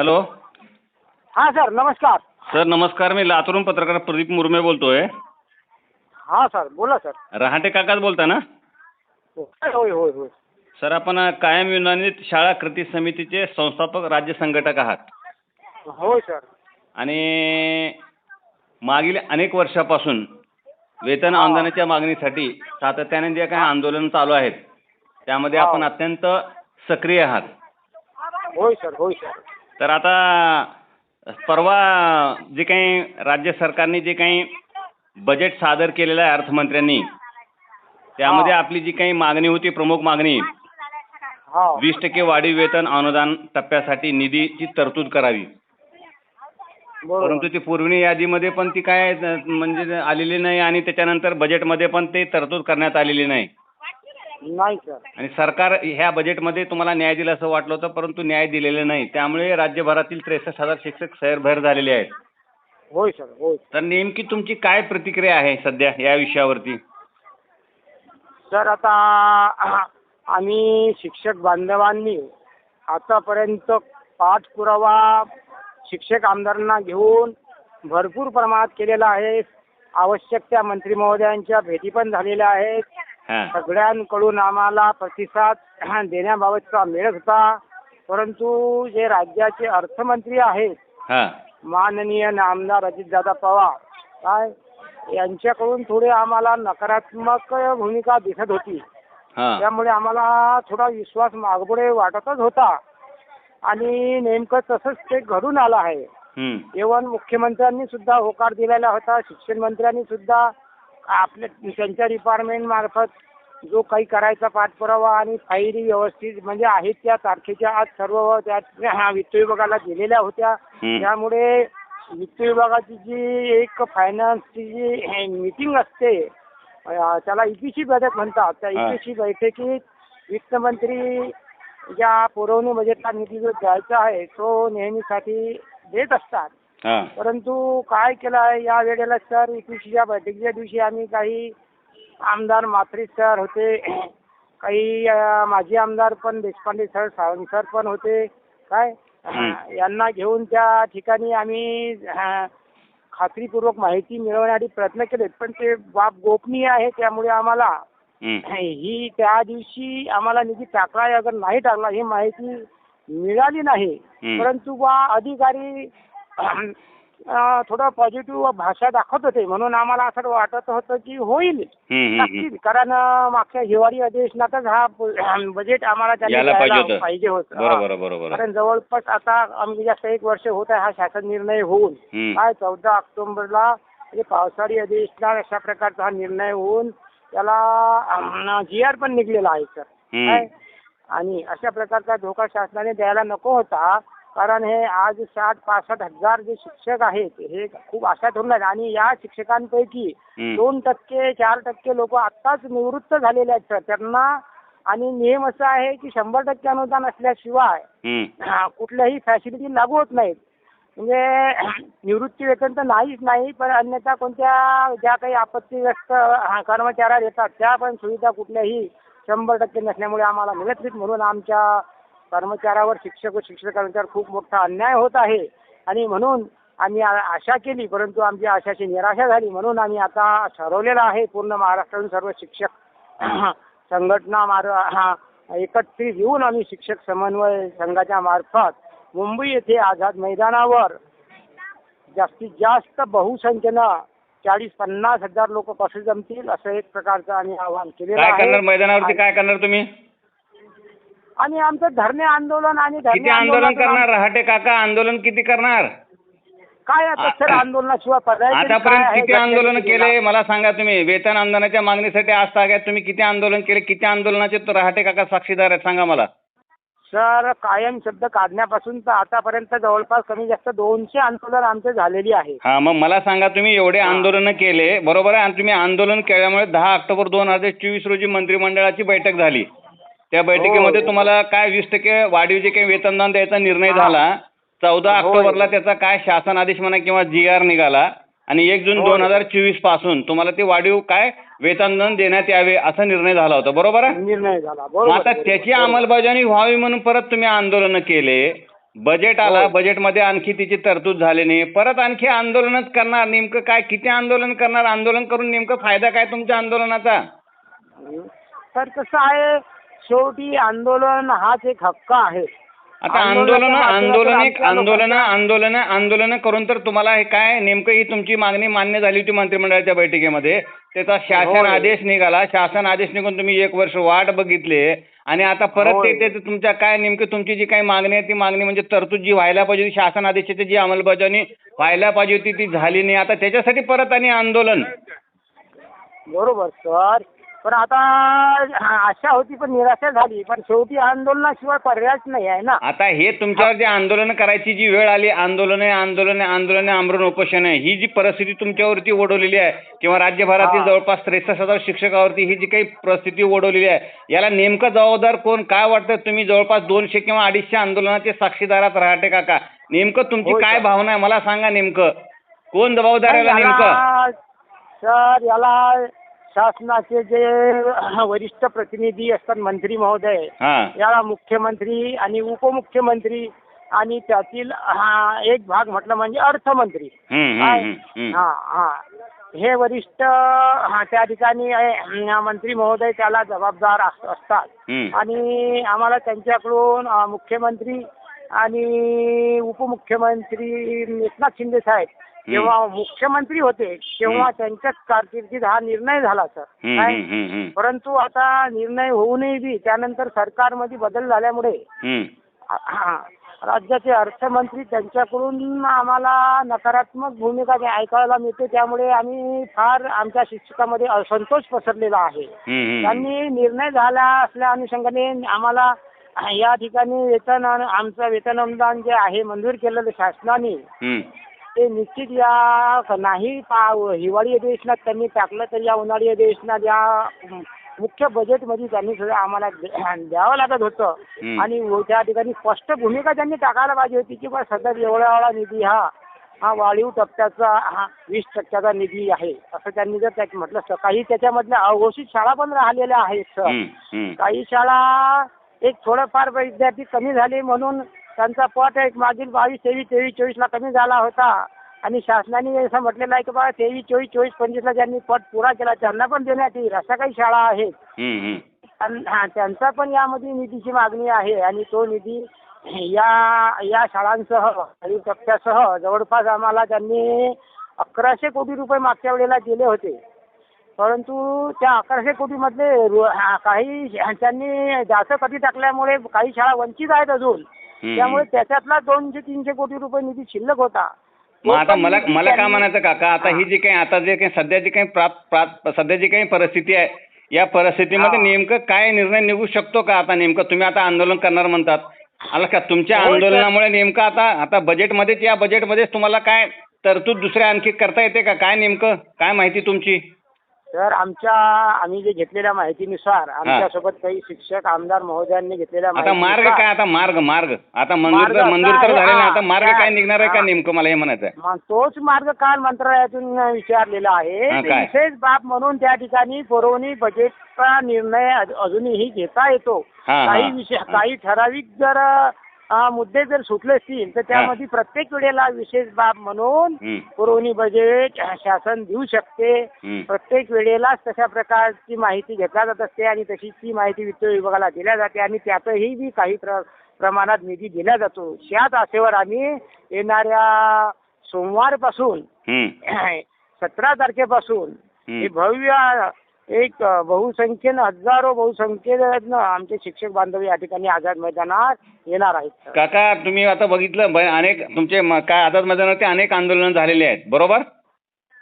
Hello. हां sir नमस्कार. Sir नमस्कार मी लातूरून पत्रकार प्रदीप मुरमे बोलतोय. हां सर बोला सर. रहाटे काकाच बोलता ना? होय होय होय होय. सर आपण कायम युनानी शाळा कृती समितीचे संस्थापक राज्य संघटक आहात. होय सर. आणि मागील अनेक वर्षापासून वेतन. आंदोलनाच्या मागणीसाठी सातत्याने जे काही आंदोलन चालू आहेत त्यामध्ये. आपण अत्यंत सक्रिय आहात. होय सर होय सर. तर आता परवा जे काही राज्य सरकारने जे काही बजेट सादर केलेलं आहे अर्थमंत्र्यांनी त्यामध्ये. आपली जी काही मागणी होती प्रमुख मागणी वीस टक्के वाढीव वेतन अनुदान टप्प्यासाठी निधीची तरतूद करावी. परंतु ती पूर्वी यादीमध्ये पण ती काय म्हणजे आलेली नाही आणि त्याच्यानंतर बजेटमध्ये पण ते तरतूद करण्यात आलेली नाही. नाही सर. आणि सरकार ह्या बजेटमध्ये तुम्हाला न्याय दिला असं वाटलं होतं परंतु न्याय दिलेले नाही. त्यामुळे राज्यभरातील त्रेसष्ट हजार शिक्षक सैरभैर झालेले आहेत. होय सर होय तर नेमकी तुमची काय प्रतिक्रिया आहे सध्या या विषयावरती? सर आता आम्ही शिक्षक बांधवांनी आतापर्यंत पाठपुरावा शिक्षक आमदारांना घेऊन भरपूर प्रमाणात केलेला आहे. आवश्यक त्या मंत्री महोदयांच्या भेटी पण झालेल्या आहेत. हां. सगळ्यांकडून आम्हाला प्रतिसाद देण्याबाबतचा मिळत होता. परंतु जे राज्याचे अर्थमंत्री आहेत हां. माननीय नामदार अजितदादा पवार काय यांच्याकडून थोडे आम्हाला नकारात्मक भूमिका दिसत होती. हां. त्यामुळे आम्हाला थोडा विश्वास मागपुढे वाटतच होता. आणि नेमकं तसंच ते घडून आलं आहे. हं. इव्हन मुख्यमंत्र्यांनी सुद्धा होकार दिलेला होता शिक्षण मंत्र्यांनी सुद्धा आपल्या त्यांच्या डिपार्टमेंट मार्फत जो काही करायचा पाठपुरावा आणि फाईली व्यवस्थित म्हणजे आहेत त्या तारखेच्या आज सर्व त्या वित्त विभागाला दिलेल्या होत्या. त्यामुळे वित्त विभागाची जी एक फायनान्सची जी मीटिंग असते त्याला ईपीसी बैठक म्हणतात त्या. ईपीसी बैठकीत वित्तमंत्री ज्या पुरवणी बजेटला निधी जो द्यायचा आहे तो नेहमीसाठी देत असतात हां परंतु काय केलं आहे या वेळेला सर ईपीसीच्या बैठकीच्या दिवशी आम्ही काही आमदार मात्रे सर होते काही माजी आमदार पण देशपांडे सर सावंत सर पण होते काय. यांना घेऊन त्या ठिकाणी आम्ही खात्रीपूर्वक माहिती मिळवण्यासाठी प्रयत्न केलेत पण ते बाब गोपनीय आहे त्यामुळे आम्हाला हं. त्या दिवशी आम्हाला निधी टाकला अगर नाही टाकला ही माहिती मिळाली नाही. परंतु बा अधिकारी थोडं पॉझिटिव्ह भाषा दाखवत होते. म्हणून आम्हाला असं वाटत होतं की होईल. नक्कीच. कारण मागच्या हिवाळी अधिवेशनातच हा बजेट आम्हाला त्यांनी पाहिजे होतं. कारण जवळपास आता आम्ही जास्त एक वर्ष होत आहे हा शासन निर्णय होऊन. काय चौदा ऑक्टोबरला म्हणजे पावसाळी अधिवेशनात अशा प्रकारचा हा निर्णय होऊन त्याला जी आर पण निघलेला आहे सर. आणि अशा प्रकारचा धोका शासनाने द्यायला नको होता. कारण हे आज साठ पासष्ट हजार जे शिक्षक आहेत हे खूप आशा ठेवून आहेत आणि या शिक्षकांपैकी. दोन टक्के चार टक्के लोक आत्ताच निवृत्त झालेले आहेत सर. त्यांना आणि नियम असा आहे की शंभर टक्के अनुदान असल्याशिवाय कुठल्याही फॅसिलिटी लागू होत नाहीत. म्हणजे निवृत्ती वेतन तर नाहीच नाही पण अन्यथा कोणत्या ज्या काही आपत्तीग्रस्त कर्मचाऱ्या येतात त्या पण सुविधा कुठल्याही शंभर टक्के नसल्यामुळे आम्हाला मिळत नाहीत. म्हणून आमच्या कर्मचाऱ्यावर शिक्षक व शिक्षक कर्मचाऱ्यावर खूप मोठा अन्याय होत आहे. आणि म्हणून आम्ही आशा केली परंतु आमची आशाची निराशा झाली. म्हणून आम्ही आता ठरवलेलं आहे पूर्ण महाराष्ट्रातून सर्व शिक्षक संघटना मार हा एकत्रित येऊन आम्ही शिक्षक समन्वय संघाच्या मार्फत मुंबई येथे आझाद मैदानावर जास्तीत जास्त बहुसंख्येनं चाळीस पन्नास हजार लोक कसे जमतील असं एक प्रकारचं आम्ही आवाहन केलेलं आहे. मैदानावरती? काय करणार तुम्ही? आणि आमचं धरणे आंदोलन आणि धरणे किती आंदोलन आंदोलनातून करणार? रहाटे काका आंदोलन किती करणार? काय आता सर आंदोलनाशिवाय पर्याय तरी काय आतापर्यंत आहे? किती आंदोलन? केले? मला सांगा तुम्ही. वेतन आंदोलनाच्या मागणीसाठी आज ताग्यात तुम्ही किती आंदोलन केले? किती आंदोलनाचे तो रहाटे काका साक्षीदार आहेत? सांगा मला. सर कायम शब्द काढण्यापासून तर आतापर्यंत जवळपास कमी जास्त दोनशे आंदोलन आमचे झालेली आहे. हा मग मला सांगा तुम्ही एवढे. आंदोलन केले बरोबर आहे? आणि तुम्ही आंदोलन केल्यामुळे दहा ऑक्टोबर दोन हजार चोवीस रोजी मंत्रिमंडळाची बैठक झाली. त्या बैठकीमध्ये हो. तुम्हाला काय वीस टक्के वाढीव जे काही वेतनदान द्यायचा निर्णय. झाला चौदा. ऑक्टोबरला त्याचा काय शासन आदेश म्हणा किंवा जी आर निघाला आणि एक जून. दोन हजार चोवीसपासून तुम्हाला ते वाढीव काय वेतनदान देण्यात यावे असा निर्णय झाला होता बरोबर आहे निर्णय झाला मग बरोबर आता. त्याची अंमलबजावणी व्हावी म्हणून परत तुम्ही आंदोलन केले बजेट आला. बजेटमध्ये आणखी तिची तरतूद झाली नाही परत आणखी आंदोलनच करणार नेमकं काय किती आंदोलन करणार आंदोलन करून नेमकं फायदा काय तुमच्या आंदोलनाचा तर कसं आहे शेवटी आंदोलन हाच एक हक्क आहे. आता आंदोलन आंदोलन आमच्या आंदोलन आंदोलन आंदोलन करून तर तुम्हाला हे काय नेमकं ही तुमची मागणी मान्य झाली होती मंत्रिमंडळाच्या बैठकीमध्ये. त्याचा शासन. आदेश निघाला. शासन आदेश निघून तुम्ही एक वर्ष वाट बघितली. आणि आता परत ते तुमच्या काय नेमकं तुमची जी काही मागणी आहे ती मागणी म्हणजे तरतूद जी व्हायला पाहिजे होती शासन आदेशाची जी अंमलबजावणी व्हायला पाहिजे होती ती झाली नाही. आता त्याच्यासाठी परत आणि आंदोलन. बरोबर सर. पण आता आशा होती पण निराशा झाली. पण शेवटी आंदोलनाशिवाय पर्यायच नाही आहे ना. आता हे तुमच्यावर जे आंदोलन करायची जी वेळ आली आंदोलने आंदोलने आंदोलने आमरण उपोषण आहे ही जी परिस्थिती तुमच्यावरती ओढवलेली आहे किंवा राज्यभरातील. जवळपास त्रेसष्ट हजार शिक्षकावरती ही जी काही परिस्थिती ओढवलेली आहे याला नेमकं जबाबदार कोण? काय वाटतं तुम्ही? जवळपास दोनशे किंवा अडीचशे आंदोलनाचे साक्षीदारात राहते काका. नेमकं तुमची काय. भावना आहे? मला सांगा नेमकं. कोण जबाबदार आहे याला नेमकं? सर याला शासनाचे जे वरिष्ठ प्रतिनिधी असतात मंत्री महोदय हा. याला मुख्यमंत्री आणि उपमुख्यमंत्री आणि त्यातील हा एक भाग म्हटलं म्हणजे अर्थमंत्री. हम्म, काय? हम्म, हम्म, हा हा. हे वरिष्ठ हा त्या ठिकाणी अ, मंत्री महोदय त्याला जबाबदार अस- असतात. हम्म. आणि आम्हाला त्यांच्याकडून अ, मुख्यमंत्री आणि उपमुख्यमंत्री एकनाथ शिंदे साहेब जेव्हा मुख्यमंत्री होते तेव्हा. त्यांच्याच कारकिर्दीत हा निर्णय झाला सर काय? हम्म, परंतु आता निर्णय होऊनही बी त्यानंतर सरकारमध्ये बदल झाल्यामुळे हम्म. हा, राज्याचे अर्थमंत्री त्यांच्याकडून आम्हाला नकारात्मक भूमिका जे ऐकायला मिळते त्यामुळे आम्ही फार आमच्या शिक्षकामध्ये असंतोष पसरलेला आहे हम्म, हम्म. त्यांनी निर्णय झाला असल्या अनुषंगाने आम्हाला या ठिकाणी वेतन आमचं वेतन अनुदान जे आहे मंजूर केलेलं शासनाने हम्म. ते निश्चित या नाही पा- हिवाळी अधिवेशनात त्यांनी टाकलं तर या उन्हाळी अधिवेशनात या मुख्य बजेटमध्ये त्यांनी सगळं आम्हाला द्या- द्यावं लागत होतं. आणि त्या ठिकाणी स्पष्ट भूमिका त्यांनी टाकायला पाहिजे होती की बा सतत एवढा एवढा निधी हा हा वाढीव टप्प्याचा हा वीस टक्क्याचा निधी आहे असं त्यांनी जर त्यात म्हटलं असतं काही त्याच्यामधल्या अघोषित शाळा पण राहिलेल्या आहेत सर. काही शाळा एक थोडंफार विद्यार्थी कमी झाले म्हणून त्यांचा पट एक मागील बावीस तेवीस तेवीस चोवीसला कमी झाला होता आणि शासनाने असं म्हटलेलं आहे की बा तेवीस चोवीस चोवीस पंचवीसला ज्यांनी पट पुरा केला त्यांना पण देण्यात येईल अशा काही शाळा आहेत. आणि हा त्यांचा पण यामध्ये निधीची मागणी आहे आणि तो निधी या या शाळांसह काही टप्प्यासह जवळपास आम्हाला त्यांनी अकराशे कोटी रुपये मागच्या वेळेला दिले होते परंतु त्या अकराशे कोटीमधले काही त्यांनी जास्त कधी टाकल्यामुळे काही शाळा वंचित आहेत अजून. त्यामुळे त्याच्यातला दोनशे तीनशे कोटी रुपये निधी शिल्लक होता. मग आता मला मला काय म्हणायचं काका? आता ही जी काही आता जे काही सध्या जी काही प्राप प्राप सध्या जी काही परिस्थिती आहे या परिस्थितीमध्ये. नेमकं काय निर्णय निघू शकतो का आता नेमकं? तुम्ही आता आंदोलन करणार म्हणतात. आलं का? तुमच्या. आंदोलनामुळे नेमकं आता आता बजेटमध्येच या बजेटमध्येच तुम्हाला काय तरतूद दुसऱ्या आणखी करता येते का? काय नेमकं? काय माहिती तुमची? तर आमच्या आम्ही जे घेतलेल्या माहितीनुसार आमच्यासोबत काही शिक्षक आमदार महोदयांनी घेतलेल्या आता मार्ग माहितीनुसार- काय आता मार्ग मार्ग आता मंजूर मार्ग तर मंजूर तर काय? झाले नाही आता मार्ग काय? निघणार आहे का. नेमकं मला हे म्हणायचं आहे मग तोच मार्ग काल मंत्रालयातून विचारलेला आहे ते काय? विशेष बाब म्हणून त्या ठिकाणी पुरवणी बजेटचा निर्णय अज- अजूनही घेता येतो हा, हा. काही विषय काही ठराविक जर मुद्दे जर सुटले असतील तर त्यामध्ये प्रत्येक वेळेला विशेष बाब म्हणून पुरवणी बजेट शासन देऊ शकते. प्रत्येक वेळेलाच तशा प्रकारची माहिती घेतल्या जात असते आणि तशी ती माहिती वित्त विभागाला दिल्या जाते आणि त्यातही बी काही प्र प्रमाणात निधी दिला जातो. त्याच आशेवर आम्ही येणाऱ्या सोमवारपासून सतरा तारखेपासून भव्य एक बहुसंख्येनं हजारो बहुसंख्येनं आमचे शिक्षक बांधव या ठिकाणी आझाद मैदानात येणार आहेत. काका तुम्ही आता बघितलं ब- अनेक तुमचे म- काय आझाद मैदानावरती अनेक आंदोलनं झालेली आहेत बरोबर?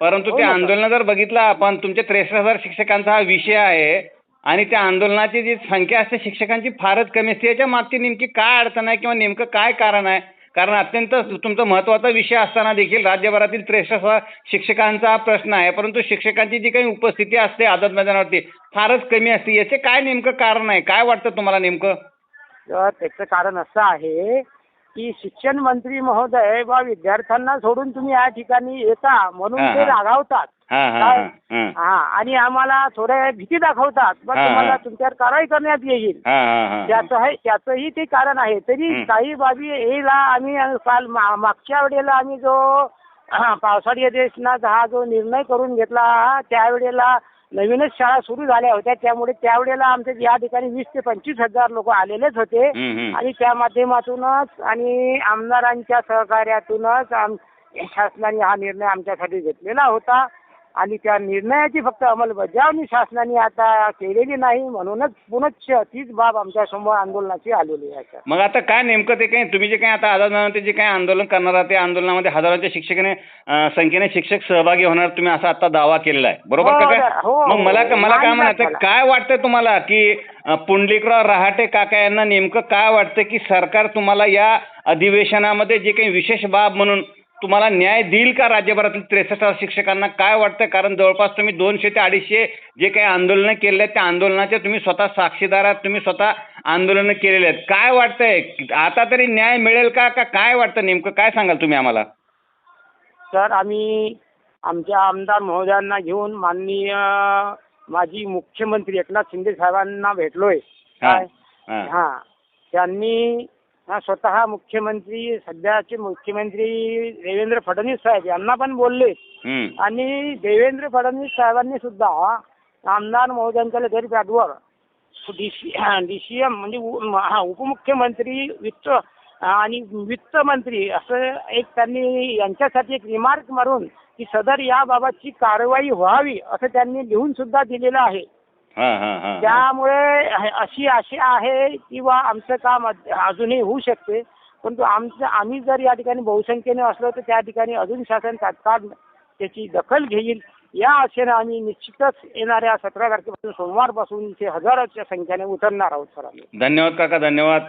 परंतु हो ना, सर. आंदोलनं जर बघितलं आपण तुमचे त्रेसष्ट हजार शिक्षकांचा हा विषय आहे आणि त्या आंदोलनाची जी संख्या असते शिक्षकांची फारच कमी असते. याच्या मागची नेमकी काय अडचण आहे किंवा नेमकं काय कारण आहे? कारण अत्यंत तुमचा महत्त्वाचा विषय असताना देखील राज्यभरातील त्रेसष्ट शिक्षकांचा हा प्रश्न आहे. परंतु शिक्षकांची जी काही उपस्थिती असते आझाद मैदानावरती फारच कमी असते. याचे काय नेमकं कारण आहे? काय वाटतं तुम्हाला नेमकं? तर त्याचं कारण असं आहे की शिक्षण मंत्री महोदय बा विद्यार्थ्यांना सोडून तुम्ही या ठिकाणी येता म्हणून ते. रागावतात हा काय? आणि आम्हाला थोडे भीती दाखवतात पण. तुम्हाला तुमच्यावर कारवाई करण्यात येईल त्याचं आहे त्याचंही ते कारण आहे तरी. काही बाबी येईला आम्ही काल मागच्या वेळेला आम्ही जो पावसाळी अधिवेशनात हा जो निर्णय करून घेतला त्यावेळेला नवीनच शाळा सुरू झाल्या होत्या. त्यामुळे त्यावेळेला आमचे या ठिकाणी वीस ते पंचवीस हजार लोक आलेलेच होते. आणि त्या माध्यमातूनच आणि आमदारांच्या सहकार्यातूनच शासनाने हा निर्णय आमच्यासाठी घेतलेला होता. आणि त्या निर्णयाची फक्त अंमलबजावणी शासनाने आता केलेली नाही म्हणूनच पुनश्च तीच बाब आमच्यासमोर आंदोलनाची आलेली आहे सर मग आता काय नेमकं ते काही तुम्ही जे काही आता आझादनंतर जे काही आंदोलन करणार आहात त्या आंदोलनामध्ये हजारोच्या शिक्षकाने अं, संख्येने शिक्षक सहभागी होणार तुम्ही असा आता दावा केलेला आहे बरोबर का हो, काय हो, मग मला हो. मला काय मान्य म्हणायचं. काय वाटतं तुम्हाला की अं, पुंडलिकराव रहाटे काका यांना नेमकं काय वाटतं की सरकार तुम्हाला या अधिवेशनामध्ये जे काही विशेष बाब म्हणून तुम्हाला न्याय देईल का राज्यभरातील त्रेसष्ट हजार शिक्षकांना? काय वाटतं कारण जवळपास तुम्ही दोनशे ते अडीचशे जे काही आंदोलनं केले आहेत त्या आंदोलनाचे तुम्ही स्वतः साक्षीदार आहात तुम्ही स्वतः आंदोलनं केलेले आहेत. काय वाटतंय? आता तरी न्याय मिळेल का? का काय वाटतं नेमकं? काय सांगाल तुम्ही आम्हाला? सर आम्ही आमच्या आमदार महोदयांना घेऊन माननीय माजी मुख्यमंत्री एकनाथ शिंदे साहेबांना भेटलोय. काय. हा. त्यांनी हा, स्वतः मुख्यमंत्री सध्याचे मुख्यमंत्री देवेंद्र फडणवीस साहेब यांना पण बोलले हम्म. आणि देवेंद्र फडणवीस साहेबांनी सुद्धा आमदार महोदयांच्या गैरव्याजवर D C D C M म्हणजे उ- हा, उपमुख्यमंत्री वित्त आणि वित्त मंत्री असं एक त्यांनी यांच्यासाठी एक रिमार्क मारून की सदर याबाबतची कारवाई व्हावी असं त्यांनी लिहून सुद्धा दिलेलं आहे. त्यामुळे हे- अशी आशा आहे किंवा आमचं काम अजूनही होऊ शकते. परंतु आमचं आम्ही जर या ठिकाणी बहुसंख्येने असलो तर त्या ठिकाणी अजून शासन तात्काळ त्याची दखल घेईल. या आशेनं आम्ही निश्चितच येणाऱ्या सतरा तारखेपासून सोमवारपासून इथे हजारोच्या संख्येने उतरणार आहोत सर आम्ही. धन्यवाद काका धन्यवाद.